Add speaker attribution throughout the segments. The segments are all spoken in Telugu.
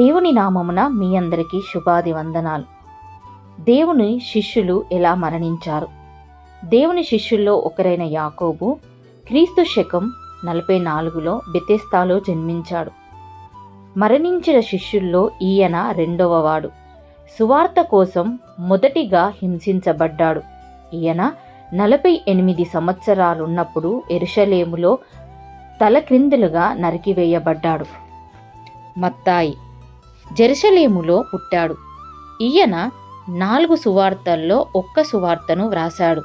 Speaker 1: దేవుని నామమున మీ అందరికీ శుభాది వందనాలు. దేవుని శిష్యులు ఎలా మరణించారు? దేవుని శిష్యుల్లో ఒకరైన యాకోబు క్రీస్తు శకం నలభై నాలుగులో బెతెస్తాలో జన్మించాడు. మరణించిన శిష్యుల్లో ఈయన రెండవవాడు సువార్త కోసం మొదటిగా హింసించబడ్డాడు. ఈయన నలభై ఎనిమిది సంవత్సరాలున్నప్పుడు ఎరుషలేములో తలక్రిందులుగా నరికివేయబడ్డాడు. మత్తాయి జెరుసలేములో పుట్టాడు. ఈయన నాలుగు సువార్తల్లో ఒక్క సువార్తను వ్రాశాడు.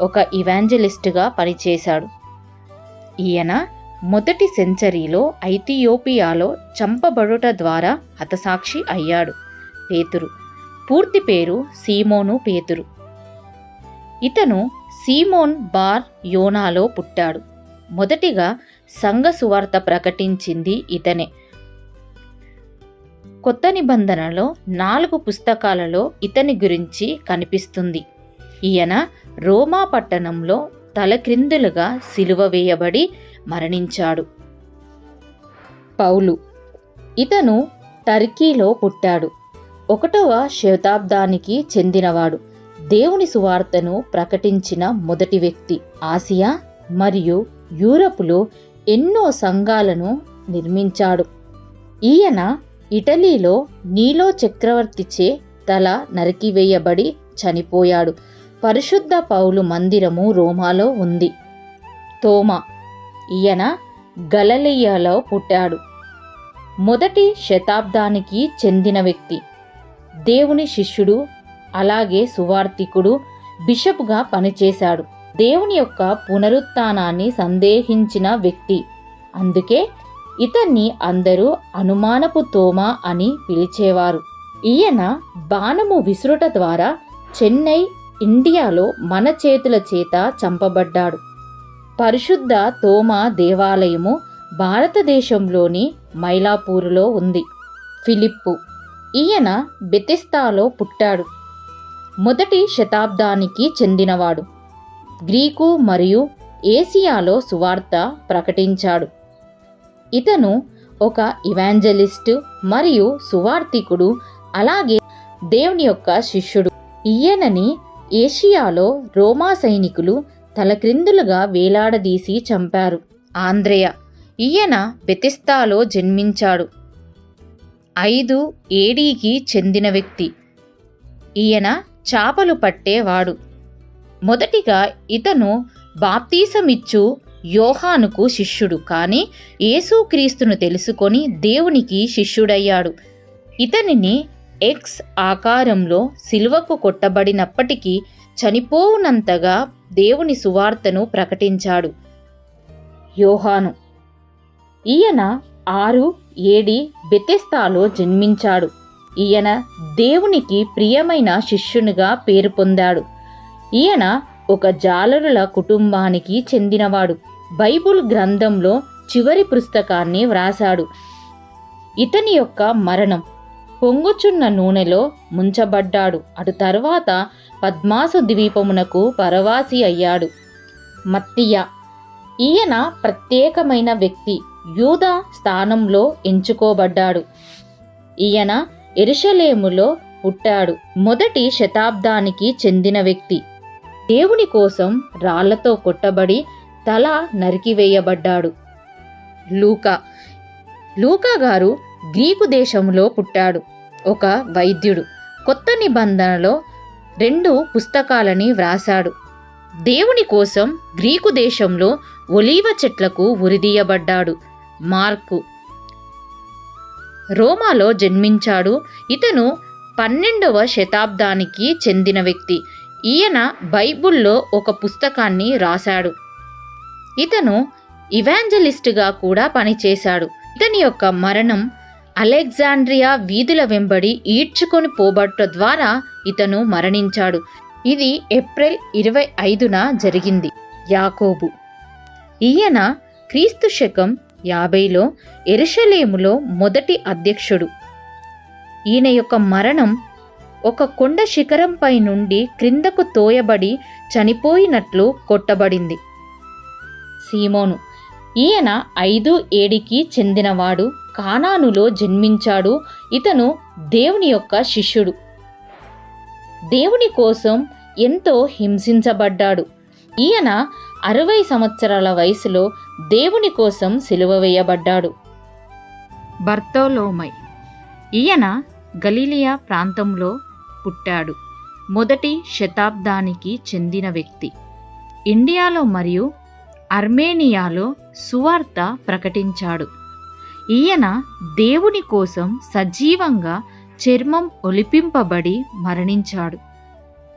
Speaker 1: ఒక ఇవాంజలిస్టుగా పనిచేశాడు. ఈయన మొదటి సెంచరీలో ఐథియోపియాలో చంపబడుట ద్వారా హతసాక్షి అయ్యాడు పేతురు. పూర్తి పేరు సీమోను పేతురు. ఇతను సీమోన్ బార్ యోనాలో పుట్టాడు. మొదటిగా సంఘ సువార్త ప్రకటించింది ఇతనే. కొత్త నిబంధనలో నాలుగు పుస్తకాలలో ఇతని గురించి కనిపిస్తుంది. ఈయన రోమా పట్టణంలో తలక్రిందులుగా సిలువ వేయబడి మరణించాడు. పౌలు ఇతను టర్కీలో పుట్టాడు. ఒకటవ శతాబ్దానికి చెందినవాడు. దేవుని సువార్తను ప్రకటించిన మొదటి వ్యక్తి ఆసియా మరియు యూరప్లో ఎన్నో సంఘాలను నిర్మించాడు. ఈయన ఇటలీలో నీలో చక్రవర్తిచే తల నరికివేయబడి చనిపోయాడు. పరిశుద్ధ పౌలు మందిరము రోమాలో ఉంది. తోమా ఈయన గలలియాలో పుట్టాడు. మొదటి శతాబ్దానికి చెందిన వ్యక్తి. దేవుని శిష్యుడు అలాగే సువార్థికుడు బిషప్గా పనిచేశాడు. దేవుని యొక్క పునరుత్థానాన్ని సందేహించిన వ్యక్తి. అందుకే ఇతన్ని అందరూ అనుమానపు తోమా అని పిలిచేవారు. ఈయన బాణము విసురుట ద్వారా చెన్నై ఇండియాలో మన చేతుల చేత చంపబడ్డాడు. పరిశుద్ధ తోమా దేవాలయము భారతదేశంలోని మైలాపూరులో ఉంది. ఫిలిప్పు ఈయన బెతిస్తాలో పుట్టాడు. మొదటి శతాబ్దానికి చెందినవాడు. గ్రీకు మరియు ఏసియాలో సువార్త ప్రకటించాడు. ఇతను ఒక ఇవాంజలిస్టు మరియు సువార్థికుడు అలాగే దేవుని యొక్క శిష్యుడు. ఈయనని ఏషియాలో రోమా సైనికులు తలక్రిందులుగా వేలాడదీసి చంపారు. ఆంద్రేయ ఈయన బెతిస్తాలో జన్మించాడు. ఐదు ఏడీకి చెందిన వ్యక్తి. ఈయన చాపలు పట్టేవాడు. మొదటిగా ఇతను బాప్తీసమిచ్చు యోహానుకు శిష్యుడు కానీ యేసుక్రీస్తును తెలుసుకొని దేవునికి శిష్యుడయ్యాడు. ఇతనిని ఎక్స్ ఆకారంలో సిలువకు కొట్టబడినప్పటికీ చనిపోవునంతగా దేవుని సువార్తను ప్రకటించాడు. యోహాను ఈయన ఆరు ఏడి బెతెస్తాలో జన్మించాడు. ఈయన దేవునికి ప్రియమైన శిష్యునిగా పేరు పొందాడు. ఈయన ఒక జాలరుల కుటుంబానికి చెందినవాడు. బైబుల్ గ్రంథంలో చివరి పుస్తకాన్ని వ్రాసాడు ఇతని యొక్క మరణం పొంగుచున్న నూనెలో ముంచబడ్డాడు. అటు తర్వాత పద్మాసు ద్వీపమునకు పరవాసి అయ్యాడు. మత్తియ ఈయన ప్రత్యేకమైన వ్యక్తి. యూద స్థానంలో ఎంచుకోబడ్డాడు. ఈయన ఎరుషలేములో పుట్టాడు. మొదటి శతాబ్దానికి చెందిన వ్యక్తి. దేవుని కోసం రాళ్ళతో కొట్టబడి తల నరికివేయబడ్డాడు లూకా. లూకా గారు గ్రీకు దేశంలో పుట్టాడు. ఒక వైద్యుడు. కొత్త నిబంధనలో రెండు పుస్తకాలని వ్రాసాడు దేవుని కోసం గ్రీకు దేశంలో ఒలీవ చెట్లకు ఉరిదీయబడ్డాడు. మార్కు. రోమాలో జన్మించాడు. ఇతను పన్నెండవ శతాబ్దానికి చెందిన వ్యక్తి. ఈయన బైబుల్లో ఒక పుస్తకాన్ని రాశాడు. ఇతను ఇవాంజలిస్టుగా కూడా పనిచేశాడు. ఇతని యొక్క మరణం అలెగ్జాండ్రియా వీధుల వెంబడి ఈడ్చుకొని పోబట్ట ద్వారా ఇతను మరణించాడు. ఇది ఏప్రిల్ ఇరవై ఐదున జరిగింది. యాకోబు. ఈయన క్రీస్తు శకం యాభైలో ఎరుషలేములో మొదటి అధ్యక్షుడు. ఈయన యొక్క మరణం ఒక కొండ శిఖరంపై నుండి క్రిందకు తోయబడి చనిపోయినట్లు కొట్టబడింది. సీమోను. ఈయన ఐదు ఏడికి చెందినవాడు. కానానులో జన్మించాడు. ఇతను దేవుని యొక్క శిష్యుడు. దేవుని కోసం ఎంతో హింసించబడ్డాడు. ఈయన అరవై సంవత్సరాల వయసులో దేవుని కోసం సిలువ వేయబడ్డాడు. బర్తోలోమై. ఈయన గలీలియా ప్రాంతంలో పుట్టాడు. మొదటి శతాబ్దానికి చెందిన వ్యక్తి. ఇండియాలో మరియు అర్మేనియాలో సువార్త ప్రకటించాడు. ఈయన దేవుని కోసం సజీవంగా చర్మం ఒలిపింపబడి మరణించాడు.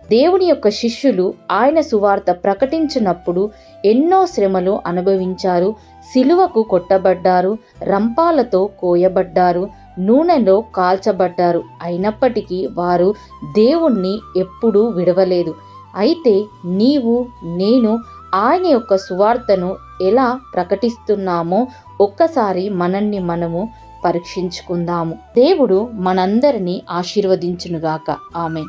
Speaker 1: దేవుని యొక్క శిష్యులు ఆయన సువార్త ప్రకటించినప్పుడు ఎన్నో శ్రమలు అనుభవించారు సిలువకు కొట్టబడ్డారు రంపాలతో కోయబడ్డారు నూనెలో కాల్చబడ్డారు. అయినప్పటికీ వారు దేవుణ్ణి ఎప్పుడూ విడవలేదు. అయితే నీవు నేను ఆయన యొక్క సువార్తను ఎలా ప్రకటిస్తున్నామో ఒక్కసారి మనల్ని మనము పరీక్షించుకుందాము. దేవుడు మనందరినీ ఆశీర్వదించునుగాక. ఆమె